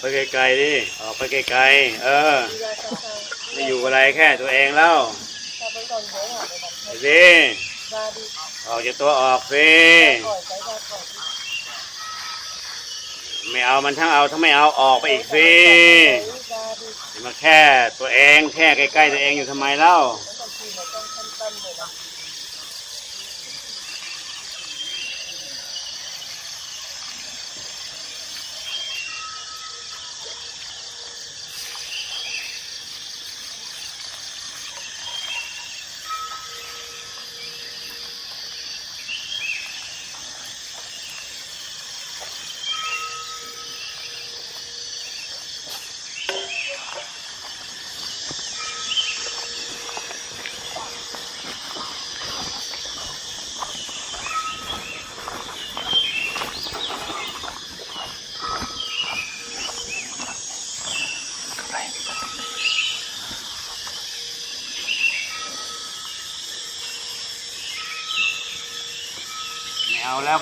ไปไกลๆดิออกไปไกลๆเออไม่อยู่อะไรแค่ตัวเองแล้วไปสิออกจากตัวออกสิไม่เอามันทั้งเอาทั้งไม่เอาออกไปอีกสิอย่ามาแค่ตัวเองแค่ใกล้ๆตัวเองอยู่ทำไมเล่า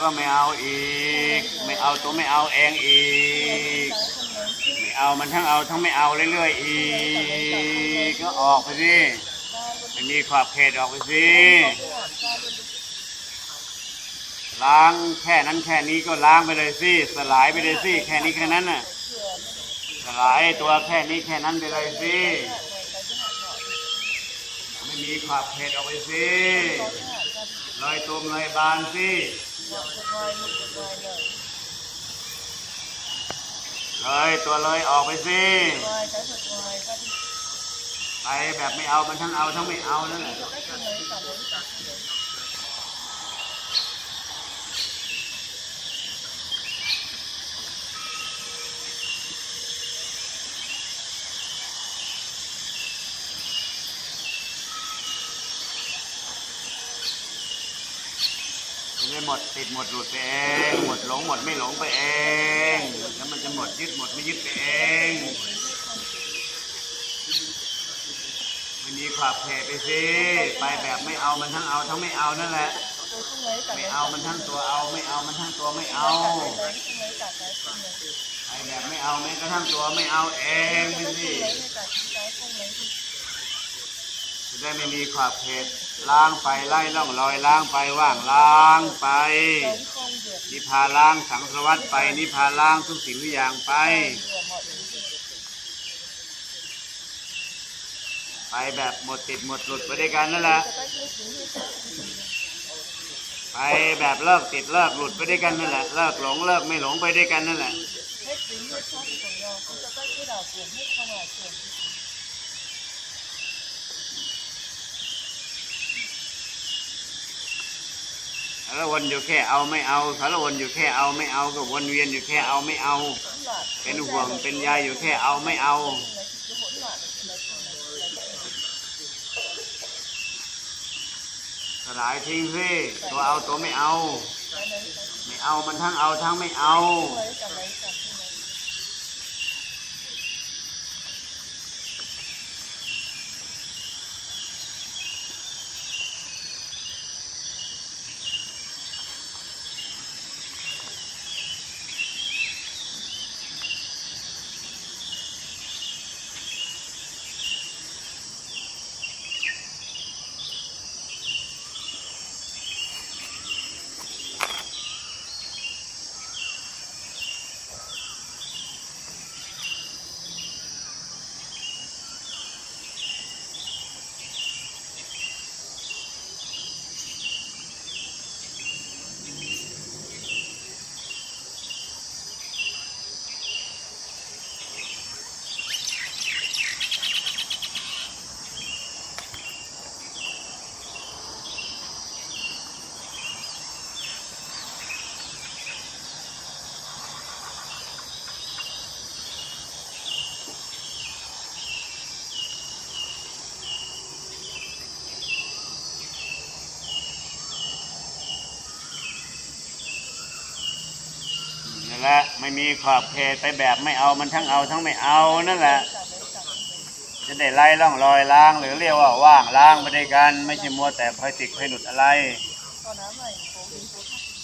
ก็ไม่เอาอีก ไม่เอาตัวไม่เอาเองอีก ไม่เอามันทั้งเอาทั้งไม่เอาเรื่อยๆอีก ก็ออกไปสิไม่มีขอบเขตออกไปสิล้างแค่นั้นแค่นี้ก็ล้างไปเลยสิสลายไปเลยสิแค่นี้แค่นั้นน่ะสลายตัวแค่นี้แค่นั้นไปเลยสิไม่มีขอบเขตออกไปสิลอยตุมลอยบานสิ เลยตัวเลยออกไปสิไปแบบไม่เอามันทั้งเอาทั้งไม่เอานั่นแหละ หมดติดหมดหลุดไปเองหมดหลงหมดไม่หลงไปเองแล้วมันจะหมดยึดหมดไม่ยึดไปเองไม่มีขอบเขตไปสิไปแบบไม่เอามันทั้งเอาทั้งไม่เอานั่นแหละไม่เอามันทั้งตัวเอาไม่เอามันทั้งตัวไม่เอาไปแบบไม่เอาแม้กระทั่งตัวไม่เอาเองไปสิจะได้ไม่มีขอบเขต ล้างไปไล่ล่องลอยล้างไปว่างล้างไป นิพพาล้างสังสวัตไป นิพพาล้างทุกสิ่งทุกอย่างไป ไปแบบหมดติดหมดหลุดไปด้วยกันนั่นแหละ ไปแบบเลิกติดเลิกหลุดไปด้วยกันนั่นแหละเลิกหลงเลิกไม่หลงไปด้วยกันนั่นแหละ สารวนอยู่แค่เอาไม่เอาสารวนอยู่แค่เอาไม่เอาก็วนเวียนอยู่แค่เอาไม่เอา เป็นห่วงเป็นยายอยู่แค่เอาไม่เอาสลายทิ้งสิตัวเอาตัวไม่เอา ไม่เอามันทั้งเอาทั้งไม่เอา ไม่มีขอบเขตไปแบบไม่เอามันทั้งเอาทั้งไม่เอานั่นแหละ จะได้ไล่ล่องลอยล้าง หรือเรียกว่าว่างล้างไปด้วยกัน ไม่ใช่มัวแต่คอยติดคอยหลุดอะไร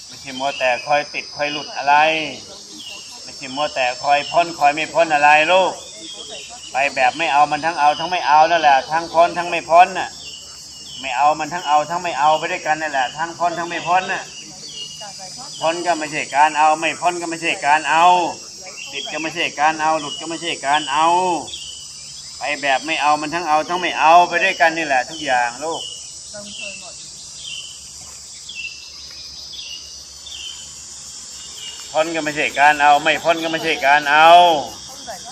ไม่ใช่มัวแต่คอยติดคอยหลุดอะไร ไม่ใช่มัวแต่คอยพ้นคอยไม่พ้นอะไรลูก ไปแบบไม่เอามันทั้งเอาทั้งไม่เอานั่นแหละ ทั้งพ้นทั้งไม่พ้นน่ะไม่เอามันทั้งเอาทั้งไม่เอาไปด้วยกันนั่นแหละ ทั้งพ้นทั้งไม่พ้นน่ะ พ้นก็ไม่ใช่การเอา ไม่พ้นก็ไม่ใช่การเอา ติดก็ไม่ใช่การเอา หลุดก็ไม่ใช่การเอา ไปแบบไม่เอามันทั้งเอาทั้งไม่เอาไปด้วยกันนี่แหละ ทุกอย่างลูกพ้นก็ไม่ใช่การเอา ไม่พ้นก็ไม่ใช่การเอา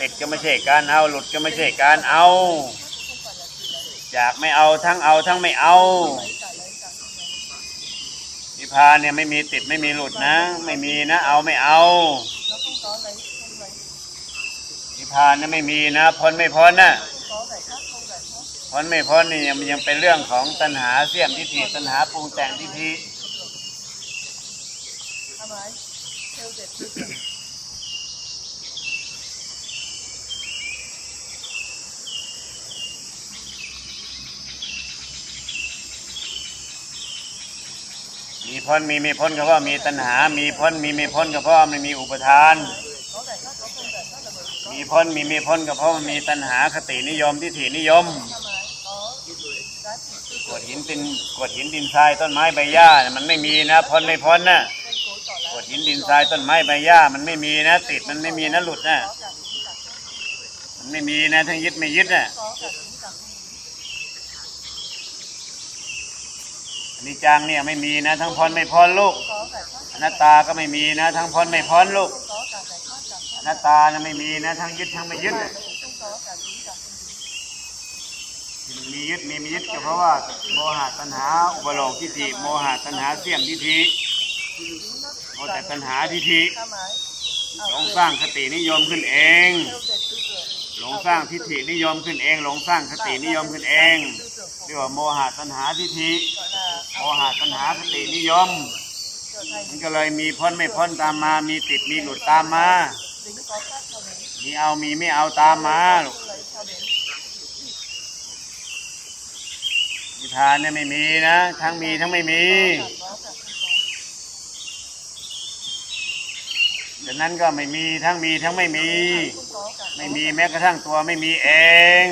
ติดก็ไม่ใช่การเอา หลุดก็ไม่ใช่การเอาอยากไม่เอาทั้งเอาทั้งไม่เอา พานเนี่ยไม่มีติดไม่มีหลุดนะ ไม่มีนะ เอาไม่เอานิพพานเนี่ยไม่มีนะพ้นไม่พ้นนะพ้นไม่พ้นนี่ยังยังเป็นเรื่องของตัณหาเสี่ยมทิฏฐิตัณหาปรุงแต่งทิฏฐิ พ้นมีไม่พ้นก็เพราะมีตัณหา มีพ้นมีไม่พ้นก็เพราะไม่มีอุปทาน มีพ้นมีไม่พ้นก็เพราะมันมีตัณหาคตินิยมทิฏฐินิยมกดหินดินกดหินดินทรายต้นไม้ใบหญ้ามันไม่มีนะพ้นไม่พ้นนะกดหินดินทรายต้นไม้ใบหญ้ามันไม่มีนะ ติดมันไม่มีนะหลุดนะมันไม่มีนะทั้งยึดไม่ยึดนะ นนี้จังเนี่ยไม่มีนะ ทั้งพ้นไม่พ้นลูกอนัตตาก็ไม่มีนะ ทั้งพ้นไม่พ้นลูกอนัตตานะไม่มีนะ ทั้งยึดทั้งไม่ยึดน่ะที่มันมียึดมีไม่ยึดก็เพราะว่าโมหะตัณหาอุปโลกทิฏฐิโมหะตัณหาเสี่ยมทิฏฐิโมแต่ตัณหาทิฏฐิหลงสร้างคตินิยมขึ้นเอง หลงสร้างทิฏฐินิยมขึ้นเอง หลงสร้างคตินิยมขึ้นเองเรียกว่าโมหะตัณหาทิฏฐิ โมหะตัณหาคตินิยม มันก็เลยมีพ้นไม่พ้นตามมา มีติดมีหลุดตามมา มีเอามีไม่เอาตามมาลูกนิพพานเนี่ยไม่มีนะ ทั้งมีทั้งไม่มีดังนั้นก็ไม่มีทั้งมีทั้งไม่มี ไม่มีแม้กระทั่งตัวไม่มีเอง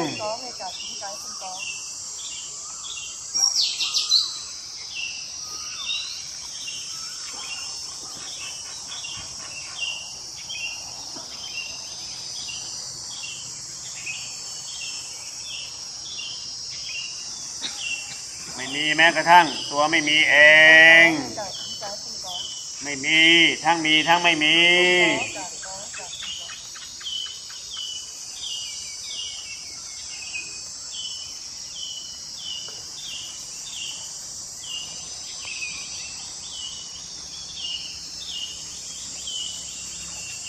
แม้กระทั่ง ตัวไม่มีเอง ไม่มีทั้งมีทั้งไม่มี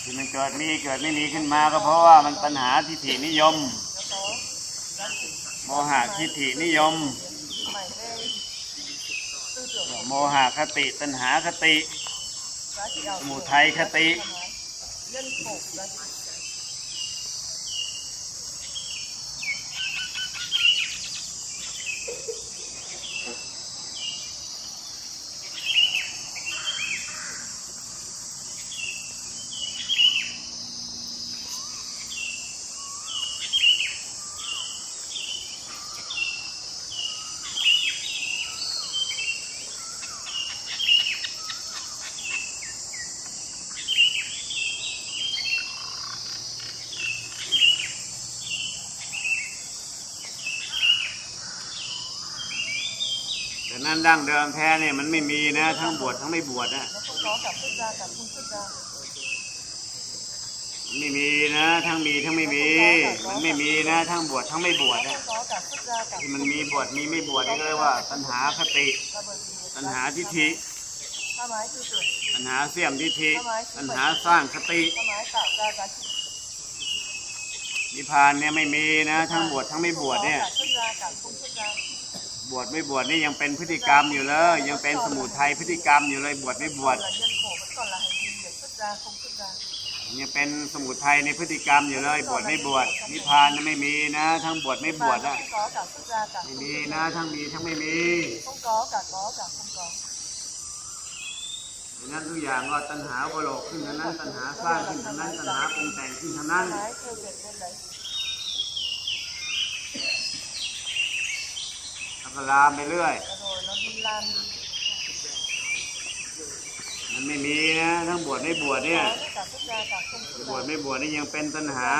ที่มันเกิดมีเกิดไม่มีขึ้นมาก็เพราะว่ามันปัญหาทิฏฐินิยมโมหะทิฏฐินิยม มหะคติตัณหาคติ สมุทัยคติ นั้นดั้งเดิมแท้เนี่ยมันไม่มีนะ ทั้งบวชทั้งไม่บวชนะไม่มีนะ ทั้งมีทั้งไม่มี มันไม่มีนะ ทั้งบวชทั้งไม่บวชนะที่มันมีบวชมีไม่บวชนี่ก็เรียกว่าตัณหาคติตัณหาทิฏฐิตัณหาเสี่ยมทิฏฐิตัณหาสร้างคตินิพพานเนี่ยไม่มีนะ ทั้งบวชทั้งไม่บวชเนี่ย บวชไม่บวชนี่ยังเป็นพฤติกรรมอยู่เลย ยังเป็นสมุทัยพฤติกรรมอยู่เลยบวชไม่บวชยังเป็นสมุทัยในพฤติกรรมอยู่เลย บวชไม่บวชนิพพานน่ะไม่มีนะ ทั้งบวชไม่บวชอะไม่มีนะทั้งมีทั้งไม่มี không có cả có cả không có ดังนั้นทุกอย่างก็ตัณหาอุปโลกขึ้นทั้งนั้นตัณหาสร้างขึ้นทั้งนั้นตัณหาปรุงแต่งขึ้นทั้งนั้น ก็ลามไปเรื่อย มันไม่มีนะทั้งบวชไม่บวชเนี่ยบวชไม่บวชนี่ยังเป็นตัณหา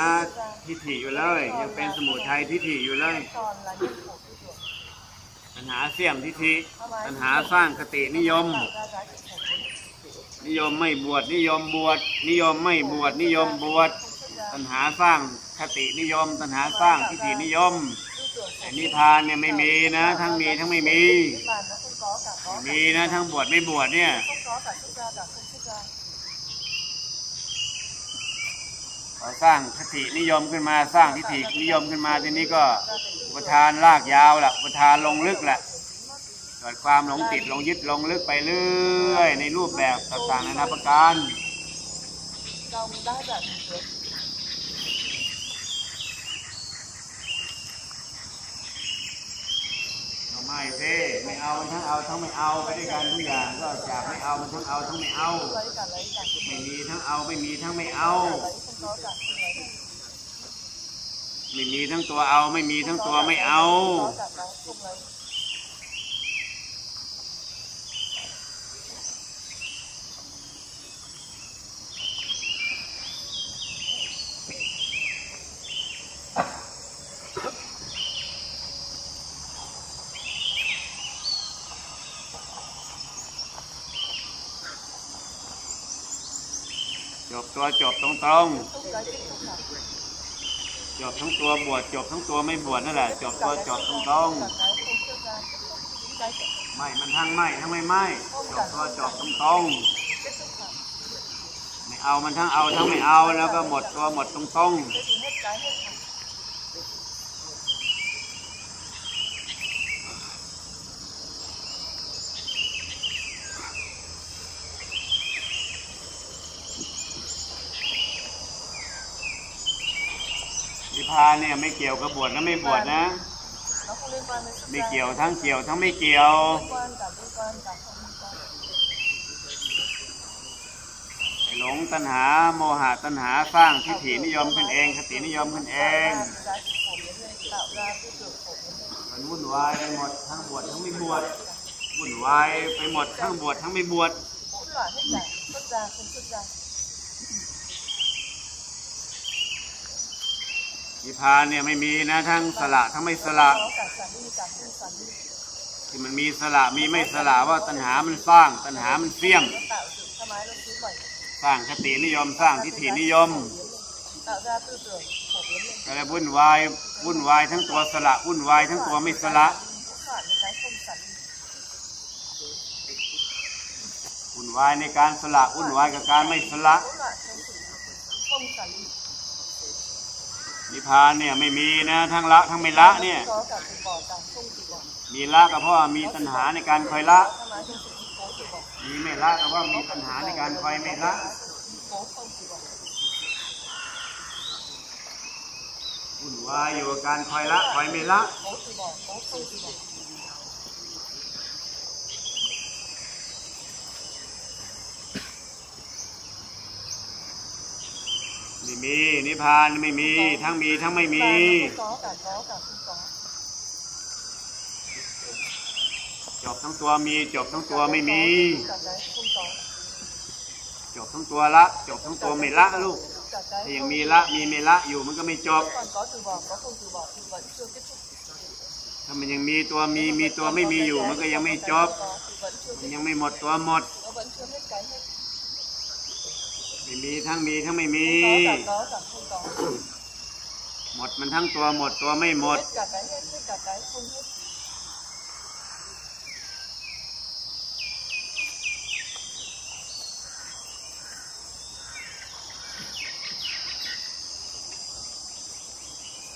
ทิฏฐิอยู่เลย ยังเป็นสมุทัยทิฏฐิอยู่เลยตัณหาเสี่ยมทิฏฐิตัณหาสร้างคตินิยม นิยมไม่บวชนิยมบวชนิยมไม่บวชนิยมบวชตัณหาสร้างคตินิยม ตัณหาสร้างทิฏฐินิยม แต่นิ biến พพานเนี่ยไม่มีนะ ทั้งมีทั้งไม่มี มีนะทั้งบวชไม่บวชเนี่ยพอสร้างคตินิยมขึ้นมาสร้างทิฏฐินิยมขึ้นมาทีนี้ก็อุปทานลากยาวละอุปทานลงลึกแหละเกิดความหลงติดหลงยึดหลงลึกไปเรื่อยในรูปแบบต่างๆนานาประการ trong đa dạng hình tướng เอา ไม่เซ่ไม่เอาทั้งเอาทั้งไม่เอาไปด้วยกันทุกอย่างก็จากไม่เอามันทั้งเอาทั้งไม่เอาไม่มีทั้งเอาไม่มีทั้งไม่เอาไม่มีทั้งตัวเอาไม่มีทั้งตัวไม่เอา có cả cái không lấy จบ ตัวจบตรง không cái tiếp tục cả ๆจบทั้งตัวบวชจบทั้งตัวไม่บวชนั่นแหละ จบตัวจบตรง cả cái không xuất gia những cái ๆไม่มันทั้งไม่ทั้งไม่ไม่จบตัวจบตรง tiếp tục cả ๆไม่เอามันทั้งเอาทั้งไม่เอาแล้วก็หมดตัวหมดตรง thế thì hết cái hết thằng ๆ พพานเนี่ยไม่เกี่ยวกับบวชนะไม่บวชนะ nó không liên quan đến xuất ไม่ gia เกี่ยวทั้งเกี่ยวทั้งไม่เกี่ยว liên quan cả liên quan cả không liên quan ไอ้หลงตัณหาโมหะตัณหาสร้างทิฏฐินิยมขึ้นเองคตินิยมขึ้นเอง giá trị phổ biến lên tạo ra tư tưởng phổ biến lên มันวุ่นวายไปหมดทั้งบวชทั้งไม่บวชวุ่นวายไปหมดทั้งบวชทั้งไม่บวช นิพพานเนี่ยไม่มีนะทั้งสละทั้งไม่สละ ที่มันมีสละมีไม่สละว่าตัณหามันสร้าง ตัณหามันเสี่ยม สร้างคตินิยมสร้างทิฏฐินิยม tạo ra tư tưởng phổ biến lên ก็เลยวุ่นวายวุ่นวายทั้งตัวสละวุ่นวายทั้งตัวไม่สละวุ่นวายในการสละวุ่นวายกับการไม่สละ นิพพานเนี่ยไม่มีนะทั้งละทั้งไม่ละเนี่ย มีละก็เพราะว่ามีตัณหาในการคอยละ มีไม่ละก็ว่ามีตัณหาในการคอยไม่ละวุ่นวายอยู่กับการคอยละคอยไม่ละ cố từ bỏ cố không từ bỏ ไม่มี นิพพานไม่มี ทั้งมีทั้งไม่มีจบทั้งตัวมีจบทั้งตัวไม่มีจบทั้งตัวละ จบทั้งตัวไม่ละลูก cả cái ถ้ายังมีละมีไม่ละอยู่มันก็ไม่จบ còn có từ bỏ có không từ bỏ thì vẫn chưa kết thúc ถ้ามันยังมีตัวมีมีตัวไม่มีอยู่ มันก็ยังไม่จบ có thì vẫn chưa มัน kết ยังไม่หมดตัวหมด nó vẫn chưa hết cái hết ไม่มีทั้งมีทั้งไม่มี có cả có cả không có หมดมันทั้งตัวหมดตัวไม่หมด hết cả cái hết hết cả cái không hết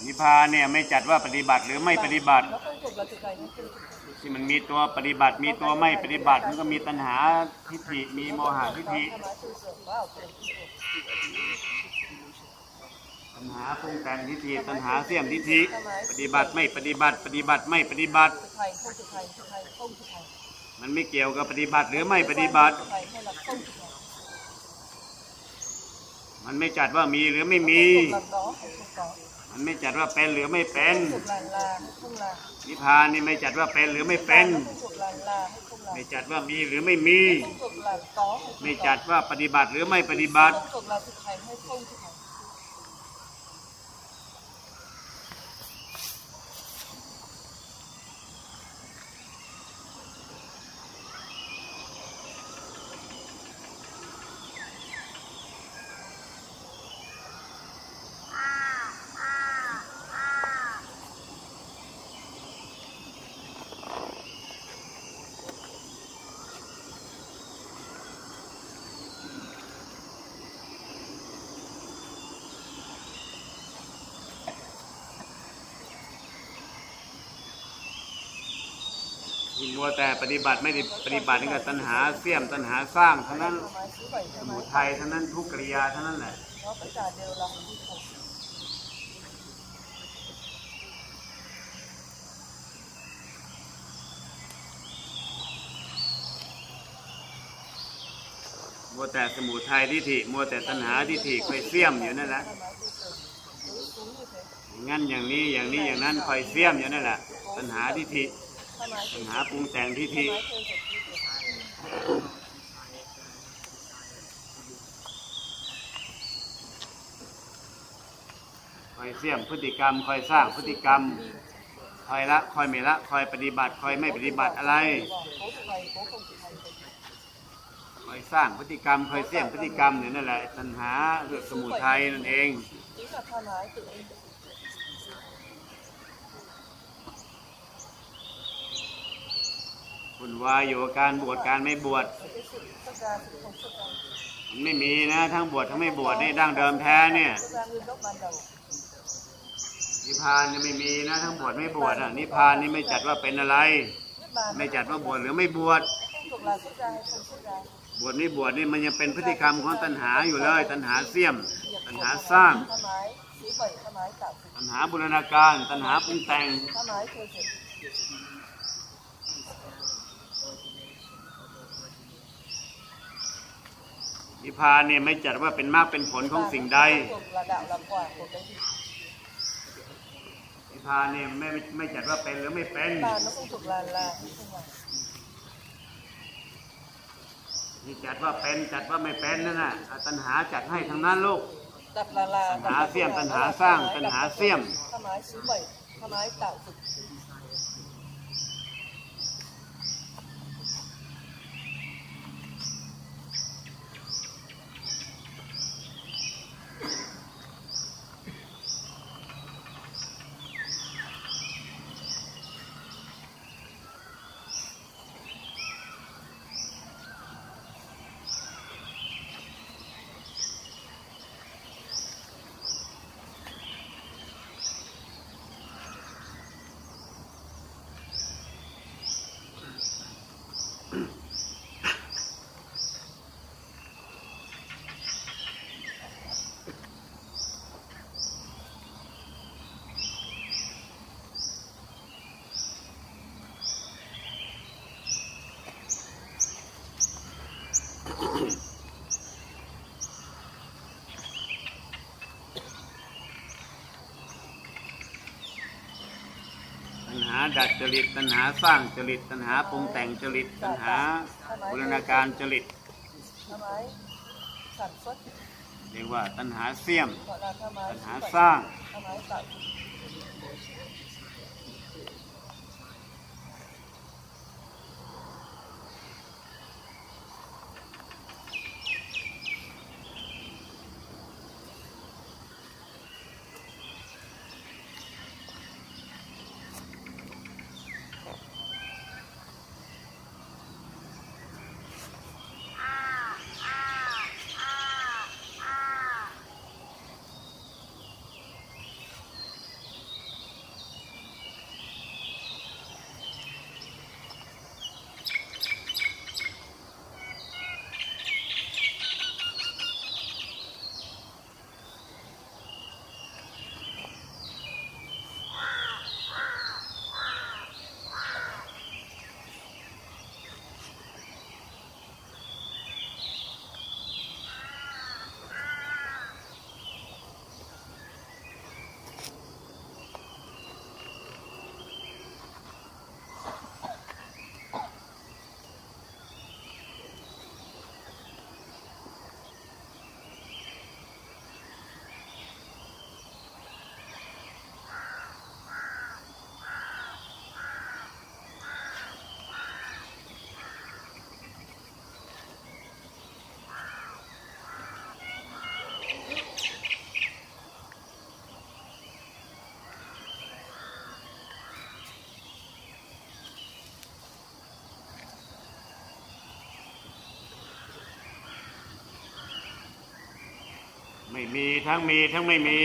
นิพพานเนี่ยไม่จัดว่าปฏิบัติหรือไม่ปฏิบัติ nó không thuộc là thực hành nó không thực hành ที่มันมีตัวปฏิบัติ มีตัวไม่ปฏิบัติ มันก็มีตัณหาทิฏฐิมีโมหะทิฏฐิตัณหาปรุงแต่งทิฏฐิตัณหาเสี่ยมทิฏฐิปฏิบัติไม่ปฏิบัติ ปฏิบัติไม่ปฏิบัติ มันไม่เกี่ยวกับปฏิบัติหรือไม่ปฏิบัติ มันไม่จัดว่ามีหรือไม่มีันไม่จัดว่าเป็นหรือไม่เป็นนิพพานนี่ไม่จัดว่าเป็นหรือไม่เป็น ไม่จัดว่ามีหรือไม่มี ไม่จัดว่าปฏิบัติหรือไม่ปฏิบัติ มัวแต่ปฏิบัติไม่ได้ปฏิบัตินี่ก็ตัณหาเสี่ยมตัณหาสร้างเท่านั้นสมุทัยเท่านั้นทุกกิริยาเท่านั้นแหละมัวแต่สมุทัยทิฏฐิมัวแต่ตัณหาทิฏฐิคอยเสี่ยมอยู่นั่นแหละงั้นอย่างนี้อย่างนี้อย่างนั้นคอยเสี่ยมอยู่นั่นแหละตัณหาทิฏฐิ thoải mái ตั tư ณหาปรุงแต่งทิฏฐิ thoải mái theo dệt tư tưởng คอยเสี่ยมพฤติกรรมคอยสร้างพฤติกรรมคอยละคอยไม่ละคอยปฏิบัติคอยไม่ปฏิบัติอะไรคอยสร้างพฤติกรรมคอยเสี่ยมพฤติกรรมเนี่ยนั่นแหละตัณหาเรื่องสมุทัยนั่นเอง คุณวายอยู่กับการบวชการไม่บวชมันไม่มีนะ ทั้งบวชทั้งไม่บวชนี่ดั้งเดิมแท้เนี่ยนิพพานนี่ไม่มีนะ ทั้งบวชไม่บวชอะนิพพานนี่ไม่จัดว่าเป็นอะไร ไม่จัดว่าบวชหรือไม่บวชบวชไม่บวชนี่มันยังเป็นพฤติกรรมของตัณหาอยู่เลย ตัณหาเสี่ยม ตัณหาสร้าง ตัณหาบูรณาการ ตัณหาปรุงแต่ง นิพพานเนี่ยไม่จัดว่าเป็นมากเป็นผลของสิ่งใด thuộc là đạo là quả của cái gì นิพพานเนี่ยไม่ไม่จัดว่าเป็นหรือไม่เป็น và nó không thuộc là là hay không là นี่จัดว่าเป็นจัดว่าไม่เป็นนั่นน่ะอะตัณหาจัดให้ทั้งนั้นลูก đặt là là Tân há đặt xiêm, là tân nó há là sang, thoải mái, tân đặt há là xiêm. thoải mái thứ bảy thoải mái tạo sự ตัณหาดัด จริตตัณหาสร้างจริตตัณหาปรุงแต่งจริตตัณหาบูรณาการจริต thoải mái sản xuất เรียกว่าตัณหาเสี่ยม gọi là thoải mái ตัณหา thứ bảy สร้าง thoải mái tạo sự มีทั้งมีทั้งไม่มี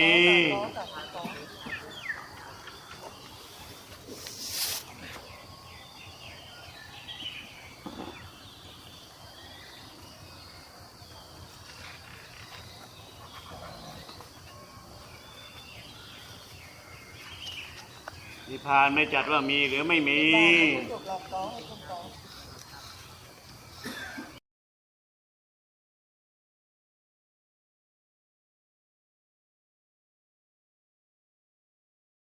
นิพพานไม่จัดว่ามีหรือไม่มี จบ